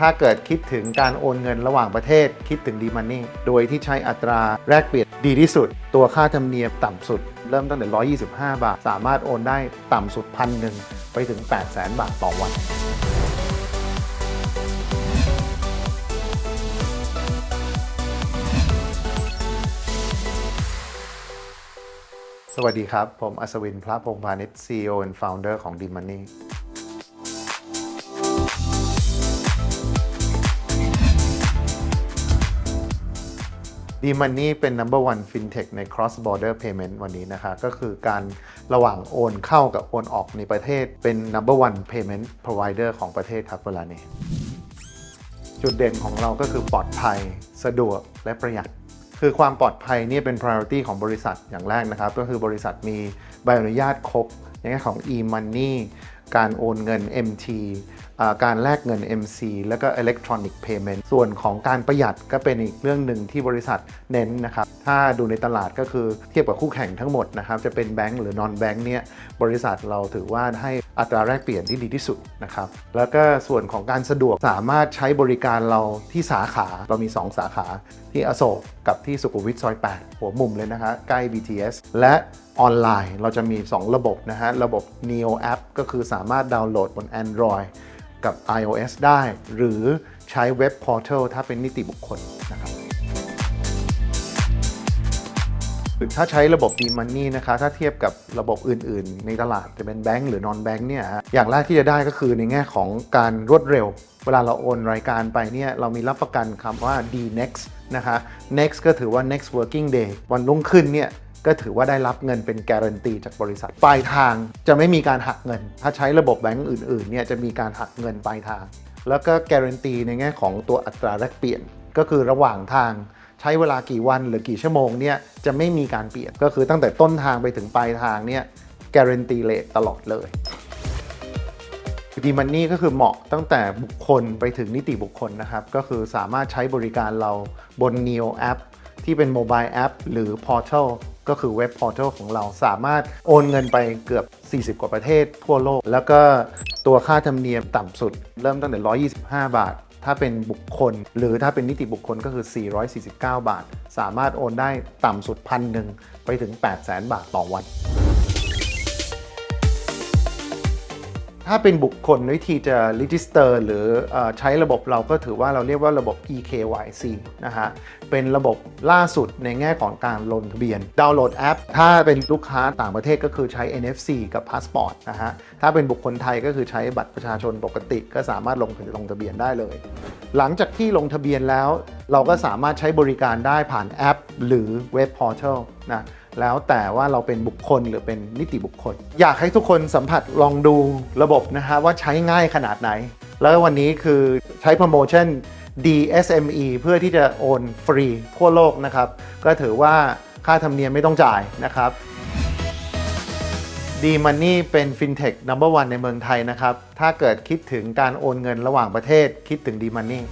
ถ้าเกิดคิดถึงการโอนเงินระหว่างประเทศคิดถึงดีมันนี่โดยที่ใช้อัตราแลกเปลี่ยนดีที่สุด ตัวค่าธรรมเนียมต่ำสุด เริ่มตั้งแต่ 125 บาท สามารถโอนได้ต่ำสุดพันหนึ่งไปถึง 8 0 0 0 0 0 บาทต่อวันสวัสดีครับ ผมอัศวินพระพงพาณิชย์ CEO and Founder ของ d m o n ดีมันนี่เป็น number one fintech ใน cross border payment วันนี้นะคะ ก็คือการระหว่างโอนเข้ากับโอนออกในประเทศเป็น number one payment provider ของประเทศครับเวลานี้ จุดเด่นของเราก็คือปลอดภัย สะดวกและประหยัด คือความปลอดภัยนี่เป็น priority ของบริษัทอย่างแรกนะครับ ก็คือบริษัทมีใบอนุญาตครบในแง่ของ e-money การโอนเงิน MT การแลกเงิน MC แล้วก็ electronic payment ส่วนของการประหยัดก็เป็นอีกเรื่องหนึ่งที่บริษัทเน้นนะครับ ถ้าดูในตลาดก็คือเทียบกับคู่แข่งทั้งหมดนะครับ จะเป็นแบงก์หรือ non bank เนี่ยบริษัทเราถือว่าให้อัตราแลกเปลี่ยนที่ดีที่สุดนะครับ แล้วก็ส่วนของการสะดวกสามารถใช้บริการเราที่สาขาเรามี 2 สาขาที่อโศกกับที่สุขุมวิทซอย 8 หัวมุมเลยนะคะใกล้ BTS และออนไลน์เราจะมี 2 ระบบนะฮะระบบ Neo App ก็คือสาามารถดาวน์โหลดบน Android กับ iOS ได้ หรือใช้เว็บ Portal ถ้าเป็นนิติบุคคลนะครับถ้าใช้ระบบ e-money นะคะถ้าเทียบกับระบบอื่นๆ ในตลาดจะเป็นแบงก์หรือ non bank เนี่ยอย่างแรกที่จะได้ก็คือในแง่ของการรวดเร็ว เวลาเราโอนรายการไปเนี่ยเรามีรับประกันคำว่า d next นะคะ next ก็ถือว่า next working day วันรุ่งขึ้นเนี่ย ก็ถือว่าได้รับเงินเป็นการันตีจากบริษัท ปลายทางจะไม่มีการหักเงิน ถ้าใช้ระบบแบงก์อื่นๆเนี่ยจะมีการหักเงินปลายทาง แล้วก็การันตีในแง่ของตัวอัตราแลกเปลี่ยน ก็คือระหว่างทางใช้เวลากี่วันหรือกี่ชั่วโมงเนี่ยจะไม่มีการเปลี่ยน ก็คือตั้งแต่ต้นทางไปถึงปลายทางเนี่ยการันตีเลทตลอดเลยดีมันนี่ก็คือเหมาะตั้งแต่บุคคลไปถึงนิติบุคคลนะครับ ก็คือสามารถใช้บริการเราบน Neo App ที่เป็นโมบายแอปหรือ Portal ก็คือเว็บพอร์ทัลของเราสามารถโอนเงินไปเกือบ 40 กว่าประเทศทั่วโลก แล้วก็ตัวค่าธรรมเนียมต่ำสุด เริ่มตั้งแต่ 125 บาท ถ้าเป็นบุคคล หรือถ้าเป็นนิติบุคคลก็คือ 449 บาท สามารถโอนได้ต่ำสุดพันหนึ่งไปถึง 8 0 0 0 0 0 บาทต่อวัน ถ้าเป็นบุคคลวิธีจะ register หรือเออใช้ระบบเราก็ถือว่าเราเรียกว่าระบบ eKYC นะฮะ เป็นระบบล่าสุดในแง่ของการลงทะเบียน ดาวน์โหลดแอป ถ้าเป็นลูกค้าต่างประเทศก็คือใช้ NFC กับพาสปอร์ตนะฮะ ถ้าเป็นบุคคลไทยก็คือใช้บัตรประชาชนปกติ ก็สามารถลงลงทะเบียนได้เลย หลังจากที่ลงทะเบียนแล้ว เราก็สามารถใช้บริการได้ผ่านแอป หรือเว็บพอร์ทัลนะ แล้วแต่ว่าเราเป็นบุคคลหรือเป็นนิติบุคคล อยากให้ทุกคนสัมผัสลองดูระบบนะฮะว่าใช้ง่ายขนาดไหน แล้ววันนี้คือใช้โปรโมชั่น DSME เพื่อที่จะโอนฟรีทั่วโลกนะครับ ก็ถือว่าค่าธรรมเนียมไม่ต้องจ่ายนะครับดีมันนี่เป็น FinTech Number One ในเมืองไทยนะครับ ถ้าเกิดคิดถึงการโอนเงินระหว่างประเทศคิดถึงดีมันนี่